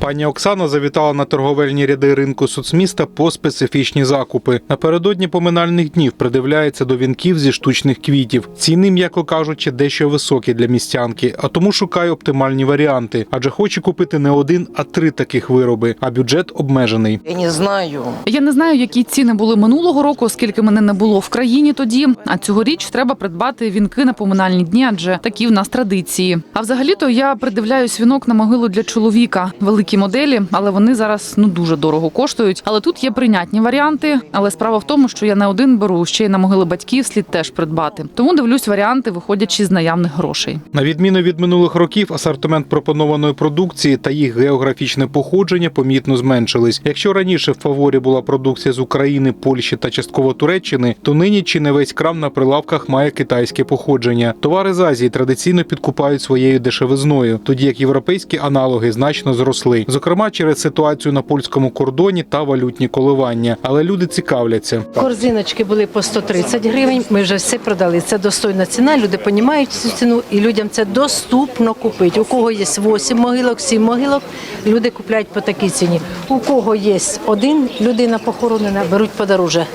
Пані Оксана завітала на торговельні ряди ринку соцміста по специфічні закупи. Напередодні поминальних днів придивляється до вінків зі штучних квітів. Ціни, м'яко кажучи, дещо високі для містянки, а тому шукає оптимальні варіанти, адже хоче купити не один, а три таких вироби. А бюджет обмежений. Я не знаю. Я не знаю, які ціни були минулого року, оскільки мене не було в країні тоді. А цьогоріч треба придбати вінки на поминальні дні, адже такі в нас традиції. А взагалі-то я придивляюсь вінок на могилу для чоловіка. Великі моделі, але вони зараз ну дуже дорого коштують. Але тут є прийнятні варіанти. Але справа в тому, що я не один беру ще й на могили батьків слід теж придбати. Тому дивлюсь варіанти, виходячи з наявних грошей. На відміну від минулих років, асортимент пропонованої продукції та їх географічне походження помітно зменшились. Якщо раніше в фаворі була продукція з України, Польщі та частково Туреччини, то нині чи не весь крам на прилавках має китайське походження. Товари з Азії традиційно підкупають своєю дешевизною, тоді як європейські аналоги значно зросли, зокрема через ситуацію на польському кордоні та валютні коливання. Але люди цікавляться. Корзиночки були по 130 гривень. Ми вже все продали. Це достойна ціна. Люди розуміють цю ціну, і людям це доступно купити. У кого є 8 могилок, 7 могилок, люди купляють по такій ціні. У кого є один людина похоронена, беруть подороже.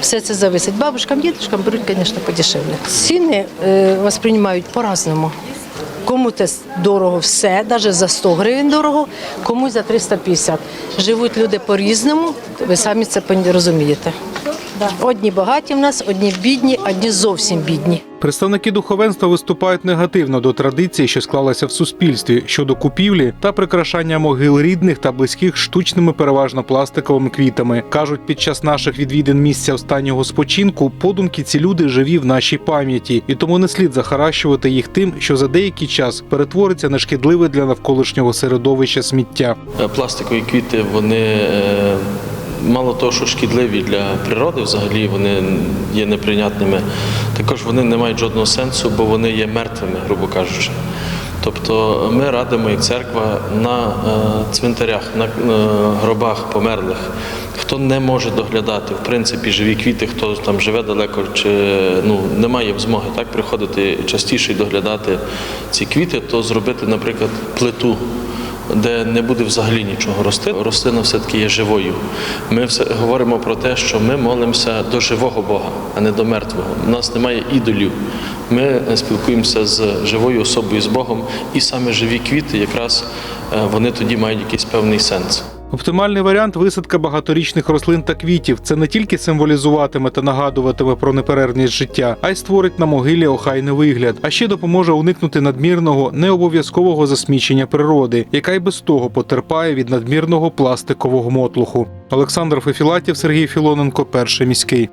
Все це зависить. Бабушкам, дідушкам беруть, звісно, подешевле. Ціни е, восприймають по-разному. Кому це дорого все, навіть за 100 гривень дорого, комусь за 350. Живуть люди по-різному, ви самі це розумієте. Одні багаті в нас, одні бідні, одні зовсім бідні. Представники духовенства виступають негативно до традиції, що склалася в суспільстві щодо купівлі та прикрашання могил рідних та близьких штучними, переважно пластиковими квітами. кажуть, під час наших відвідин місця останнього спочинку подумки ці люди живі в нашій пам'яті, і тому не слід захаращувати їх тим, що за деякий час перетвориться на шкідливе для навколишнього середовища сміття. Е, Пластикові квіти вони е, мало того, що шкідливі для природи, взагалі вони є неприйнятними. Також вони не мають жодного сенсу, бо вони є мертвими, грубо кажучи. Тобто ми радимо як церква на е, цвинтарях, на е, гробах померлих. Хто не може доглядати, в принципі, живі квіти, хто там живе далеко чи ну, не має змоги так приходити частіше і доглядати ці квіти, то зробити, наприклад, плиту де не буде взагалі нічого рости. Рослина все-таки є живою. Ми все говоримо про те, що ми молимося до живого Бога, а не до мертвого. У нас немає ідолів. Ми спілкуємося з живою особою, з Богом, і саме живі квіти, якраз е, вони тоді мають якийсь певний сенс. Оптимальний варіант висадка багаторічних рослин та квітів. Це не тільки символізуватиме та нагадуватиме про неперервність життя, а й створить на могилі охайний вигляд, а ще допоможе уникнути надмірного необов'язкового засмічення природи, яка й без того потерпає від надмірного пластикового мотлуху. Олександр Фефілатів, Сергій Філоненко, перший міський.